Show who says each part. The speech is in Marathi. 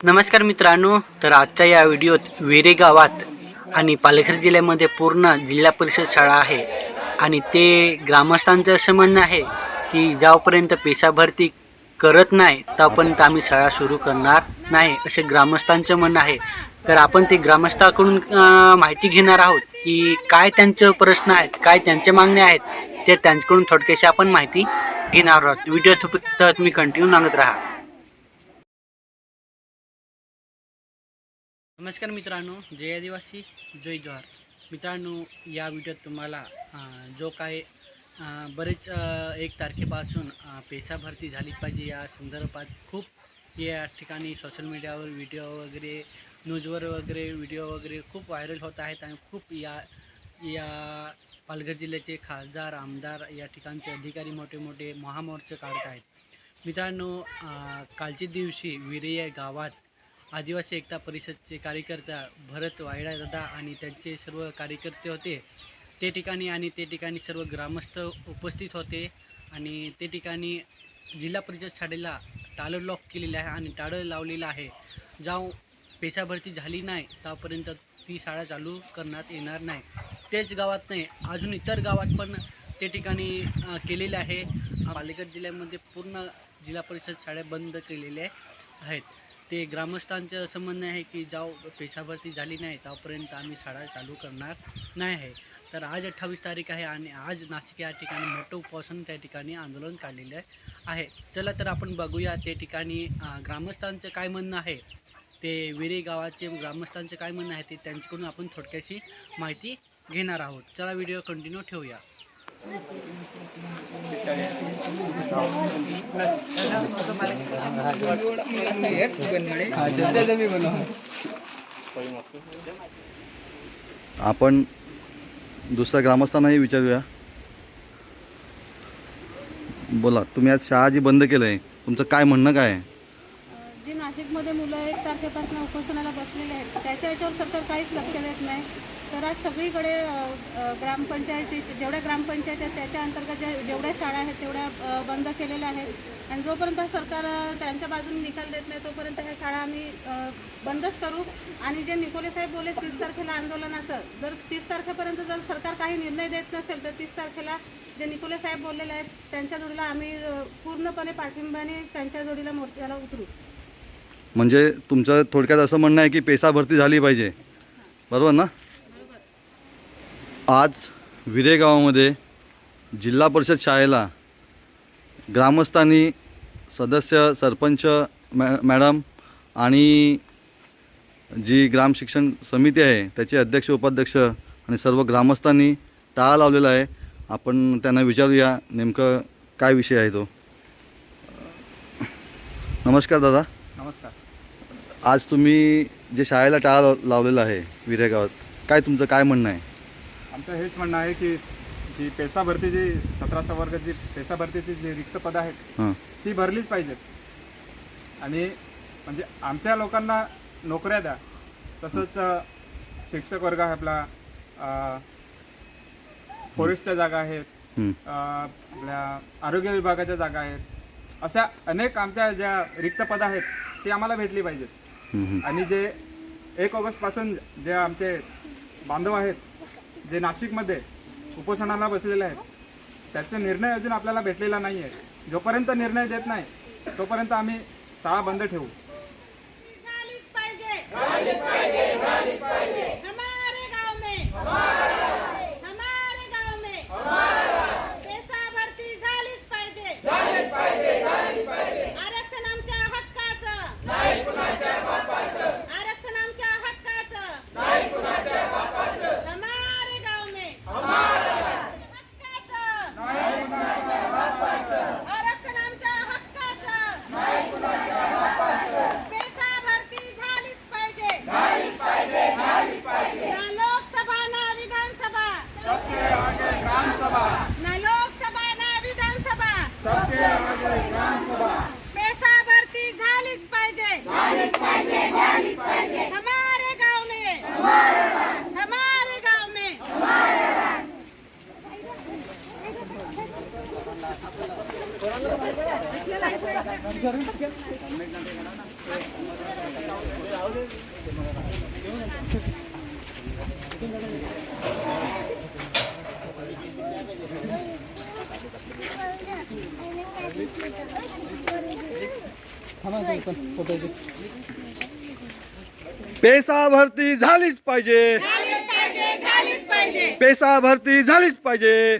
Speaker 1: नमस्कार मित्रांनो तर आजच्या या व्हिडिओत वेरे गावात आणि पालघर जिल्ह्यामध्ये पूर्ण जिल्हा परिषद शाळा आहे. आणि ते ग्रामस्थांचं असं म्हणणं आहे की ज्यापर्यंत पेशा भरती करत नाही तोपर्यंत आम्ही शाळा सुरू करणार नाही असे ग्रामस्थांचं म्हणणं आहे. तर आपण ते ग्रामस्थाकडून माहिती घेणार आहोत की काय त्यांचे प्रश्न आहेत काय त्यांचे मागणे आहेत ते त्यांच्याकडून थोडक्याशी आपण माहिती घेणार आहोत. व्हिडिओ तुम्ही कंटिन्यू सांगत राहा. नमस्कार मित्रांनो जय आदिवासी जय जोहार मित्रांनो या व्हिडिओत तुम्हाला जो काय बरेच एक तारखेपासून पैसा भरती झाली पाहिजे या संदर्भात खूप या ठिकाणी सोशल मीडियावर व्हिडिओ वगैरे न्यूजवर वगैरे व्हिडिओ वगैरे खूप व्हायरल होत आहेत आणि खूप या या पालघर जिल्ह्याचे खासदार आमदार या ठिकाणचे अधिकारी मोठे मोठे महामोर्चे काढत आहेत. मित्रांनो कालच्या दिवशी विरे गावात आदिवासी एकता परिषदचे कार्यकर्ता भरत वायडा दादा आणि त्यांचे सर्व कार्यकर्ते होते. ते ठिकाणी आणि ते ठिकाणी सर्व ग्रामस्थ उपस्थित होते आणि ते ठिकाणी जिल्हा परिषद शाळेला टाळं लॉक केलेलं आहे आणि टाळं लावलेलं आहे. जाऊ पेशा भरती झाली नाही त्यापर्यंत ती शाळा चालू करण्यात येणार नाही. तेच गावात नाही अजून इतर गावात पण ते ठिकाणी केलेले आहे. पालघर जिल्ह्यामध्ये पूर्ण जिल्हा परिषद शाळा बंद केलेल्या आहेत. ते ग्रामस्थांचं असं म्हणणं आहे की जाव पेशाभरती झाली नाही तोपर्यंत आम्ही शाळा चालू करणार नाही आहे. तर आज अठ्ठावीस तारीख आहे आणि आज नाशिक या ठिकाणी मोठं उपोषण त्या ठिकाणी आंदोलन काढलेलं आहे. चला तर आपण बघूया ते ठिकाणी ग्रामस्थांचं काय म्हणणं आहे. ते विरे गावाचे ग्रामस्थांचं काय म्हणणं आहे ते त्यांच्याकडून आपण थोडक्याशी माहिती घेणार आहोत. चला व्हिडिओ कंटिन्यू ठेवूया.
Speaker 2: आपण दुसऱ्या ग्रामस्थांनाही विचारूया. बोला तुम्ही आज शाळा जी बंद केलं आहे तुमचं काय म्हणणं काय आहे?
Speaker 3: जे नाशिकमध्ये मुलं एक तारखेपासून उपोषणाला बसलेले आहेत त्याच्या याच्यावर सरकार काहीच लक्ष देत नाही. तर आज सगळीकडे अ, ग्रामपंचायती जेवढ्या ग्रामपंचायत आहेत त्याच्या अंतर्गत ज्या जेवढ्या शाळा आहेत तेवढ्या बंद केलेल्या आहेत. आणि जोपर्यंत सरकार त्यांच्या बाजूने निकाल देत नाही तोपर्यंत ह्या शाळा आम्ही बंदच करू. आणि जे निकोले साहेब बोलले तीस तारखेला आंदोलनाचं जर तीस तारखेपर्यंत जर सरकार काही निर्णय देत नसेल तर तीस तारखेला जे निकोले साहेब बोललेले आहेत त्यांच्या जोडीला आम्ही पूर्णपणे पाठिंबाने त्यांच्या जोडीला मोर्चाला उतरू.
Speaker 2: म्हणजे तुमचं थोडक्यात असं म्हणणं आहे की पेसा भरती झाली पाहिजे. बरोबर ना? आज विरे गावामध्ये जिल्हा परिषद शाळेला ग्रामस्थांनी सदस्य सरपंच मॅ मॅडम आणि जी ग्राम शिक्षण समिती आहे त्याचे अध्यक्ष उपाध्यक्ष आणि सर्व ग्रामस्थांनी टाळा लावलेला आहे. आपण त्यांना विचारूया नेमकं काय विषय आहे तो. नमस्कार दादा.
Speaker 4: नमस्कार.
Speaker 2: आज तुम्ही जे शाळेला टाळा लाव लावलेला आहे विरे गावात काय तुमचं काय म्हणणं आहे?
Speaker 4: आमचं हेच म्हणणं आहे की जी पेसा भरती जी सतराशा वर्गाची पेसा भरतीची जी रिक्त पदं आहेत
Speaker 2: हां.
Speaker 4: ती भरलीच पाहिजेत. आणि म्हणजे आमच्या लोकांना नोकऱ्या द्या. तसंच अ, शिक्षक वर्ग आहे आपला अ, फॉरेस्टच्या जागा आहेत
Speaker 2: हं.
Speaker 4: अ, आपल्या आरोग्य विभागाच्या जागा आहेत. अशा अनेक आमच्या ज्या रिक्त पदं आहेत ती आम्हाला भेटली पाहिजेत.
Speaker 2: हं, हं.
Speaker 4: आणि जे एक ऑगस्टपासून जे आमचे बांधव आहेत जे नाशिकमध्ये उपोषणाला बसलेले आहेत त्याचा निर्णय अजून आपल्याला भेटलेला नाही आहे जोपर्यंत निर्णय देत नाही तोपर्यंत आम्ही शाळा बंद ठेवू
Speaker 3: झालीच पाहिजे हमारे गाव में हमारे गाव में पेसा भरती झालीच पाहिजे आरक्षण आमच्या हक्काचं आरक्षण आमच्या हक्काचं हमारे गाव में हक्काचं आरक्षण आमच्या हक्काचं पेसा भरती झालीच पाहिजे ना लोकसभा ना विधानसभा ना लोकसभा ना विधानसभा पेसा भरती झालीच पाहिजे हमारे गाव में हमारे गाव में
Speaker 2: पेसा भरती झालीच पाहिजे. पेसा भरती झालीच पाहिजे.